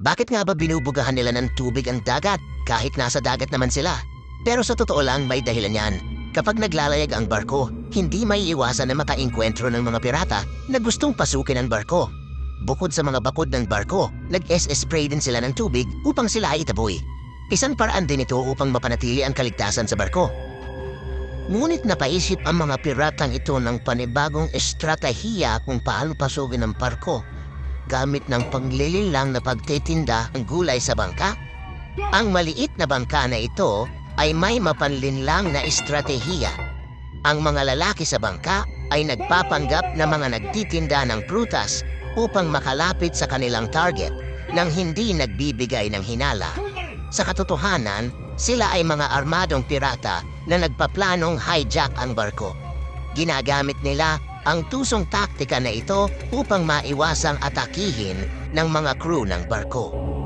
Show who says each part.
Speaker 1: Bakit nga ba binubugahan nila ng tubig ang dagat kahit nasa dagat naman sila? Pero sa totoo lang may dahilan yan. Kapag naglalayag ang barko, hindi may iwasan na makainkwentro ng mga pirata na gustong pasukin ang barko. Bukod sa mga bakod ng barko, nag-SS-spray din sila ng tubig upang sila ay itaboy. Isang paraan din ito upang mapanatili ang kaligtasan sa barko. Ngunit napaisip ang mga piratang ito ng panibagong estratehiya kung paano pasukin ang barko gamit ng panglililang na pagtitinda ng gulay sa bangka. Ang maliit na bangka na ito ay may mapanlinlang na estratehiya. Ang mga lalaki sa bangka ay nagpapanggap na mga nagtitinda ng prutas upang makalapit sa kanilang target nang hindi nagbibigay ng hinala. Sa katotohanan, sila ay mga armadong pirata na nagpaplanong hijack ang barko. Ginagamit nila ang tusong taktika na ito upang maiwasang atakihin ng mga crew ng barko.